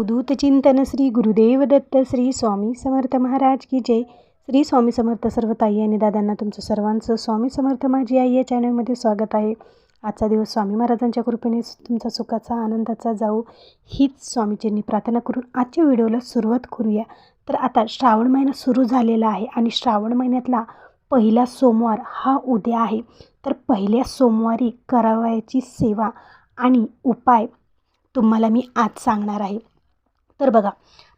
उदूतचिंतन श्री गुरुदेव दत्त श्री स्वामी समर्थ महाराज की जय. श्री स्वामी समर्थ सर्व ताई आणि दादांना तुमचं सर्वांचं स्वामी समर्थ माझी आई या चॅनलमध्ये स्वागत आहे. आजचा दिवस स्वामी महाराजांच्या कृपेने तुमचा सुखाचा आनंदाचा जाऊ हीच स्वामीजींनी प्रार्थना करून आजच्या व्हिडिओला सुरुवात करूया. तर आता श्रावण महिना सुरू झालेला आहे आणि श्रावण महिन्यातला पहिला सोमवार हा उद्या आहे. तर पहिल्या सोमवारी करावयाची सेवा आणि उपाय तुम्हाला मी आज सांगणार आहे. तर बघा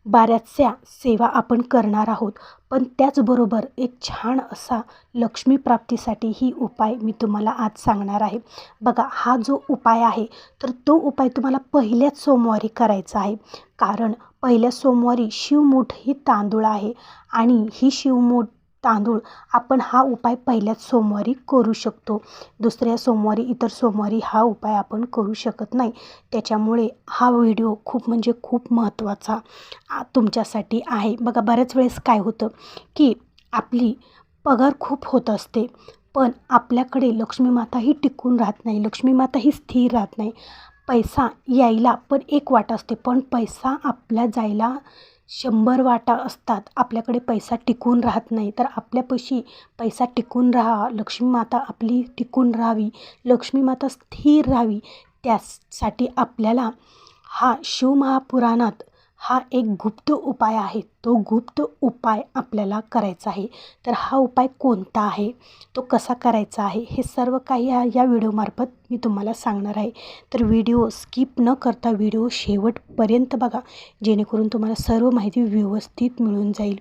बऱ्याचशा सेवा आपण करणार आहोत पण त्याचबरोबर एक छान असा लक्ष्मी प्राप्तीसाठी ही उपाय मी तुम्हाला आज सांगणार आहे. बघा हा जो उपाय आहे तर तो उपाय तुम्हाला पहिल्याच सोमवारी करायचा आहे. कारण पहिल्या सोमवारी शिवमूठ ही तांदूळ आहे आणि ही शिवमूठ तांदूळ आपण हा उपाय पहिल्याच सोमवारी करू शकतो. दुसऱ्या सोमवारी इतर सोमवारी हा उपाय आपण करू शकत नाही. त्याच्यामुळे हा व्हिडिओ खूप म्हणजे खूप महत्त्वाचा तुमच्यासाठी आहे. बघा बऱ्याच वेळेस काय होतं की आपली पगार खूप होत असते पण आपल्याकडे लक्ष्मी माता ही टिकून राहत नाही लक्ष्मी माता ही स्थिर राहत नाही. पैसा यायला पण एक वाट असते पण पैसा आपल्या जायला शंभर वाटा असतात. आपल्याकडे पैसा टिकून राहत नाही. तर आपल्यापाशी पैसा टिकून राहा. लक्ष्मी माता आपली टिकून राहावी. लक्ष्मी माता स्थिर राहावी. त्यासाठी आपल्याला हा शिवमहापुराणात हा एक गुप्त उपाय आहे. तो गुप्त उपाय आपल्याला करायचा आहे. तर हा उपाय कोणता आहे? तो कसा करायचा आहे? हे सर्व काही या या व्हिडिओमार्फत मी तुम्हाला सांगणार आहे. तर व्हिडिओ स्किप न करता व्हिडिओ शेवटपर्यंत बघा. जेणेकरून तुम्हाला सर्व माहिती व्यवस्थित मिळून जाईल.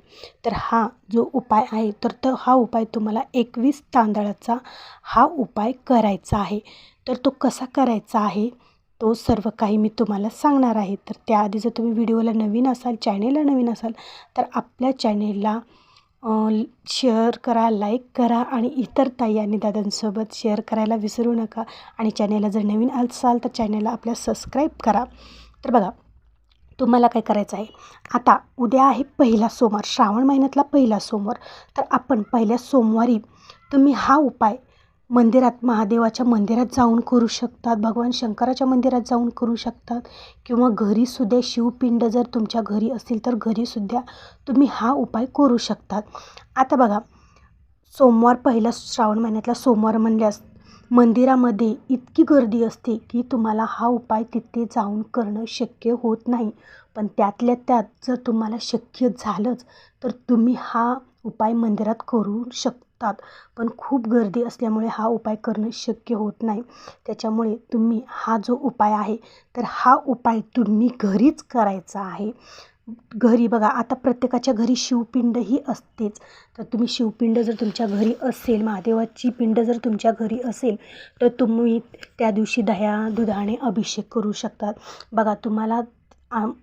तर हा जो उपाय आहे तर तो हा उपाय तुम्हाला एकवीस तांदळाचा हा उपाय करायचा आहे. तर तो कसा करायचा आहे? तो सर्व काही मी तुम्हाला सांगणार आहे. तर त्याआधी जर तुम्ही व्हिडिओला नवीन असाल चॅनेलला नवीन असाल तर आपल्या चॅनेलला शेअर करा लाईक करा आणि इतर ताई आणि दादांसोबत शेअर करायला विसरू नका. आणि चॅनेलला जर नवीन असाल तर चॅनेलला आपल्या सबस्क्राईब करा. तर बघा तुम्हाला काय करायचं आहे? आता उद्या आहे पहिला सोमवार श्रावण महिन्यातला पहिला सोमवार. तर आपण पहिल्या सोमवारी तुम्ही हा उपाय मंदिरात महादेवाच्या मंदिरात जाऊन करू शकतात भगवान शंकराच्या मंदिरात जाऊन करू शकतात किंवा घरीसुद्धा शिवपिंड जर तुमच्या घरी असेल तर घरीसुद्धा तुम्ही हा उपाय करू शकतात. आता बघा सोमवार पहिला श्रावण महिन्यातला सोमवार म्हणल्यास मंदिरामध्ये इतकी गर्दी असते की तुम्हाला हा उपाय तिथे जाऊन करणं शक्य होत नाही. पण त्यातल्या त्यात जर तुम्हाला शक्य झालंच तर तुम्ही हा उपाय मंदिरात करू शकता. शकतात. पण खूप गर्दी असल्यामुळे हा उपाय करणं शक्य होत नाही. त्याच्यामुळे तुम्ही हा जो उपाय आहे तर हा उपाय तुम्ही घरीच करायचा आहे. घरी बघा आता प्रत्येकाच्या घरी शिवपिंड ही असतेच. तर तुम्ही शिवपिंड जर तुमच्या घरी असेल महादेवाची पिंड जर तुमच्या घरी असेल तर तुम्ही त्या दिवशी दह्या दुधाने अभिषेक करू शकतात. बघा तुम्हाला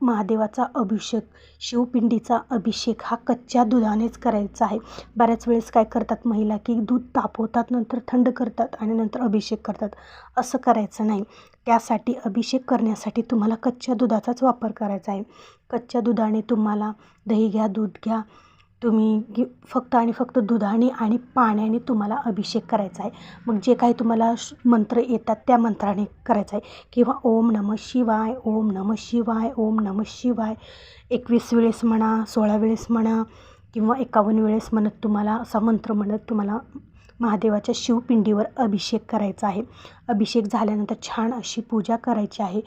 महादेवाचा अभिषेक शिवपिंडीचा अभिषेक हा कच्च्या दुधानेच करायचा आहे. बऱ्याच वेळेस काय करतात महिला की दूध तापवतात नंतर थंड करतात आणि नंतर अभिषेक करतात. असं करायचं नाही. त्यासाठी अभिषेक करण्यासाठी तुम्हाला कच्च्या दुधाचाच वापर करायचा आहे. कच्च्या दुधाने तुम्हाला दही घ्या दूध घ्या तुम्ही घे फक्त आणि फक्त दुधाने आणि पाण्याने तुम्हाला अभिषेक करायचा आहे. मग जे काही तुम्हाला मंत्र येतात त्या मंत्राने करायचं आहे. किंवा ओम नम शिवाय ओम नम शिवाय ओम नम शिवाय. एकवीस वेळेस म्हणा सोळा वेळेस म्हणा किंवा एकावन्न वेळेस म्हणत तुम्हाला असा मंत्र म्हणत तुम्हाला महादेवाच्या शिवपिंडीवर अभिषेक करायचा आहे. अभिषेक झाल्यानंतर छान अशी पूजा करायची आहे.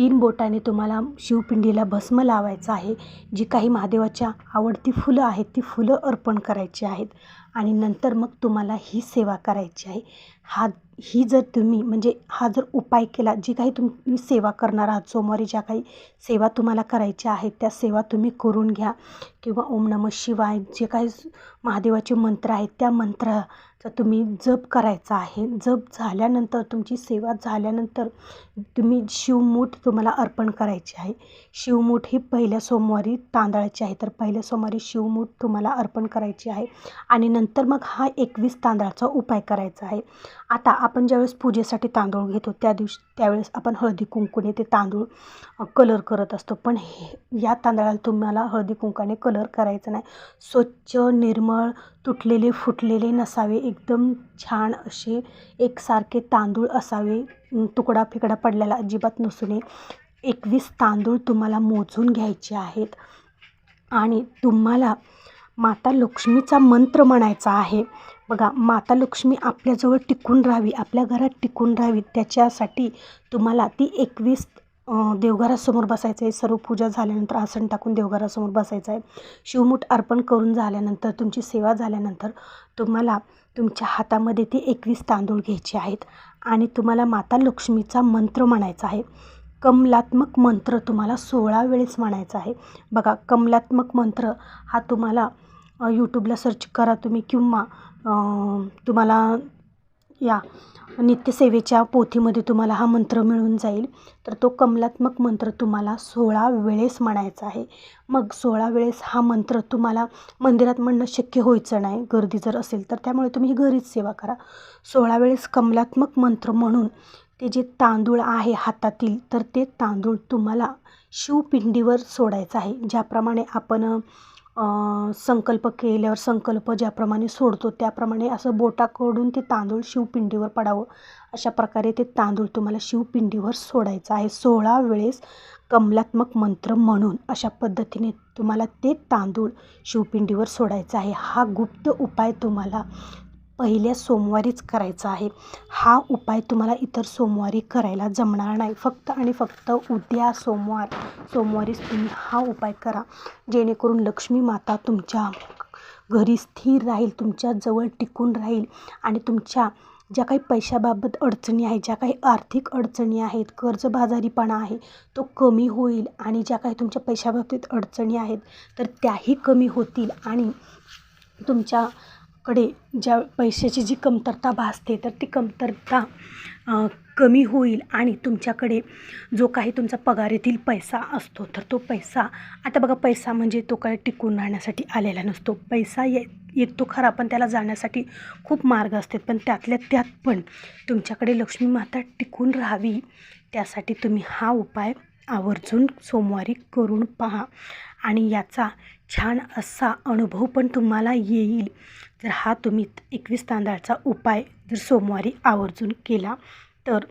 तीन बोटाने तुम्हाला शिवपिंडीला भस्म लावायचं आहे. जी काही महादेवाच्या आवडती फुलं आहेत ती फुलं अर्पण करायची आहेत आणि नंतर मग तुम्हाला ही सेवा करायची आहे. हा ही जर तुम्ही म्हणजे हा जर उपाय केला जी काही तुम्ही सेवा करणार आहात सोमवारी ज्या काही सेवा तुम्हाला करायच्या आहेत त्या सेवा तुम्ही करून घ्या. किंवा ओम नम शिवाय जे काही महादेवाचे मंत्र आहेत त्या मंत्र तर तुम्ही जप करायचा आहे. जप झाल्यानंतर तुमची सेवा झाल्यानंतर तुम्ही शिवमूठ तुम्हाला अर्पण करायची आहे. शिवमूठ ही पहिल्या सोमवारी तांदळाची आहे. तर पहिल्या सोमवारी शिवमूठ तुम्हाला अर्पण करायची आहे. आणि नंतर मग हा एकवीस तांदळाचा उपाय करायचा आहे. आता आपण ज्यावेळेस पूजेसाठी तांदूळ घेतो त्या दिवशी त्यावेळेस आपण हळदी कुंकूने ते तांदूळ कलर करत असतो. पण हे या तांदळाला तुम्हाला हळदी कुंकाने कलर करायचा नाही. स्वच्छ निर्मळ तुटलेले फुटलेले नसावे. एकदम छान असे एकसारखे तांदूळ असावे. तुकडा फिकडा पडलेला अजिबात नसू नये. एकवीस तांदूळ तुम्हाला मोजून घ्यायचे आहेत. आणि तुम्हाला माता लक्ष्मीचा मंत्र म्हणायचा आहे. बघा माता लक्ष्मी आपल्याजवळ टिकून राहावी आपल्या घरात टिकून राहावी. त्याच्यासाठी तुम्हाला ती एकवीस देवघरासमोर बसायचं आहे. सर्व पूजा झाल्यानंतर आसन टाकून देवघरासमोर बसायचं आहे. शिवमूठ अर्पण करून झाल्यानंतर तुमची सेवा झाल्यानंतर तुम्हाला तुमच्या हातामध्ये ते एकवीस तांदूळ घ्यायचे आहेत आणि तुम्हाला माता लक्ष्मीचा मंत्र म्हणायचा आहे. कमलात्मक मंत्र तुम्हाला सोळा वेळेस म्हणायचा आहे. बघा कमलात्मक मंत्र हा तुम्हाला यूट्यूबला सर्च करा तुम्ही किंवा तुम्हाला या नित्यसेवेच्या पोथीमध्ये तुम्हाला हा मंत्र मिळून जाईल. तर तो कमलात्मक मंत्र तुम्हाला सोळा वेळेस म्हणायचा आहे. मग सोळा वेळेस हा मंत्र तुम्हाला मंदिरात म्हणणं शक्य व्हायचं नाही गर्दी जर असेल तर. त्यामुळे तुम्ही घरीच सेवा करा. सोळा वेळेस कमलात्मक मंत्र म्हणून ते जे तांदूळ आहे हातातील तर ते तांदूळ तुम्हाला शिवपिंडीवर सोडायचं आहे. ज्याप्रमाणे आपण संकल्प केल्यावर संकल्प ज्याप्रमाणे सोडतो त्याप्रमाणे असं बोटाकडून ते तांदूळ शिवपिंडीवर पडावं. अशा प्रकारे ते तांदूळ तुम्हाला शिवपिंडीवर सोडायचं आहे. सोळा वेळेस कमलात्मक मंत्र म्हणून अशा पद्धतीने तुम्हाला ते तांदूळ शिवपिंडीवर सोडायचं आहे. हा गुप्त उपाय तुम्हाला पहिल्या सोमवारीच करायचा आहे. हा उपाय तुम्हाला इतर सोमवारी करायला जमणार नाही. फक्त आणि फक्त उद्या सोमवार सोमवारीच तुम्ही हा उपाय करा. जेणेकरून लक्ष्मी माता तुमच्या घरी स्थिर राहील तुमच्याजवळ टिकून राहील आणि तुमच्या ज्या काही पैशाबाबत अडचणी आहेत ज्या काही आर्थिक अडचणी आहेत कर्जबाजारीपणा आहे तो कमी होईल आणि ज्या काही तुमच्या पैशाबाबतीत अडचणी आहेत तर त्याही कमी होतील आणि तुमच्या कडे ज्या पैशाची जी कमतरता भासते तर ती कमतरता कमी होईल आणि तुमच्याकडे जो काही तुमचा पगारातील पैसा असतो तर तो पैसा आता बघा पैसा म्हणजे तो काय टिकून राहण्यासाठी आलेला नसतो. पैसा ये येतो खरा पण त्याला जाण्यासाठी खूप मार्ग असतात पण त्यातल्या त्यात पण तुमच्याकडे लक्ष्मी माता टिकून राहावी त्यासाठी तुम्ही हा उपाय आवर्जून सोमवारी करून पहा. आणि याचा छान असा अनुभव पण तुम्हाला येईल. जर हा तुम्ही एकवीस तांदळाचा उपाय जर सोमवारी आवर्जून केला तर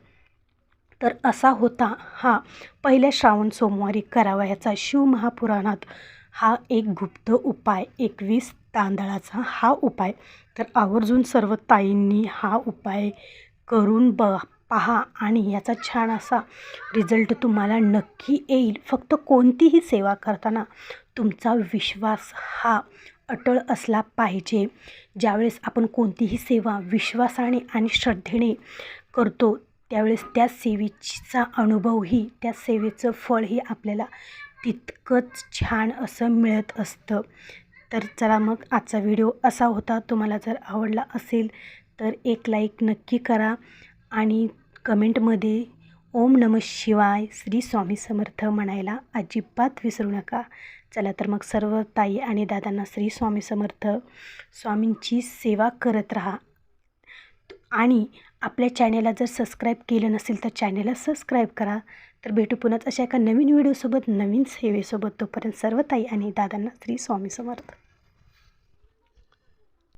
तर असा होता हा पहिल्या श्रावण सोमवारी करावयाचा शिवमहापुराणात हा एक गुप्त उपाय एकवीस तांदळाचा हा उपाय. तर आवर्जून सर्व ताईंनी हा उपाय करून ब पहा आणि याचा छान असा रिझल्ट तुम्हाला नक्की येईल. फक्त कोणतीही सेवा करताना तुमचा विश्वास हा अटळ असला पाहिजे. ज्यावेळेस आपण कोणतीही सेवा विश्वासाने आणि श्रद्धेने करतो त्यावेळेस त्या सेवेचा अनुभवही त्या सेवेचं फळही आपल्याला तितकंच छान असं मिळत असतं. तर चला मग आजचा व्हिडिओ असा होता. तुम्हाला जर आवडला असेल तर एक लाईक नक्की करा. आणि कमेंटमध्ये ओम नम शिवाय श्री स्वामी समर्थ म्हणायला अजिबात विसरू नका. चला तर मग सर्व ताई आणि दादांना श्री स्वामी समर्थ स्वामींची सेवा करत राहा. आणि आपल्या चॅनेलला जर सबस्क्राईब केलं नसेल तर चॅनेलला सबस्क्राईब करा. तर भेटू पुन्हाच अशा एका नवीन व्हिडिओसोबत नवीन सेवेसोबत. तोपर्यंत सर्व ताई आणि दादांना श्री स्वामी समर्थ.